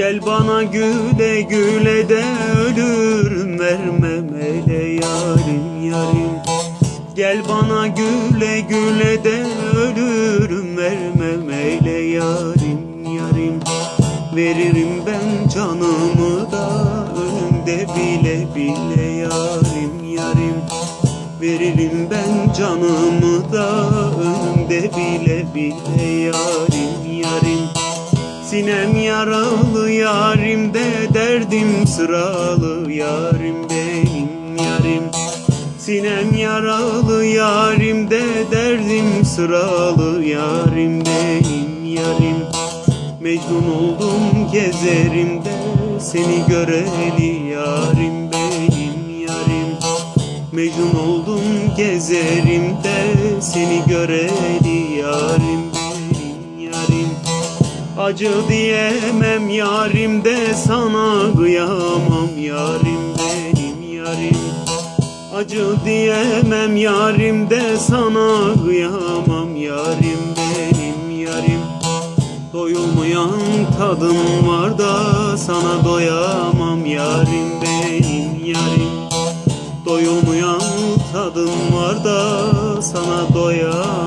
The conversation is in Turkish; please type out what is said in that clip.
Gel bana güle güle de ölürüm vermem ele yarim yarim. Gel bana güle güle de ölürüm vermem eyle yarim yarim. Veririm ben canımı da önümde bile bile yarim yarim. Veririm ben canımı da önümde bile bile yarim yarim Sinem yaralı yarim de derdim sıralı yarim benim yarim. Sinem yaralı yarim de derdim sıralı yarim benim yarim. Mecnun oldum gezerim de seni göreli yarim benim yarim. Mecnun oldum gezerim de seni göreli yarim Acı diyemem yarim de sana kıyamam yarim benim yarim. Acı diyemem yarim de sana kıyamam yarim benim yarim. Doyulmayan tadım var da sana doyamam yarim benim yarim. Doyulmayan tadım var da sana doyamam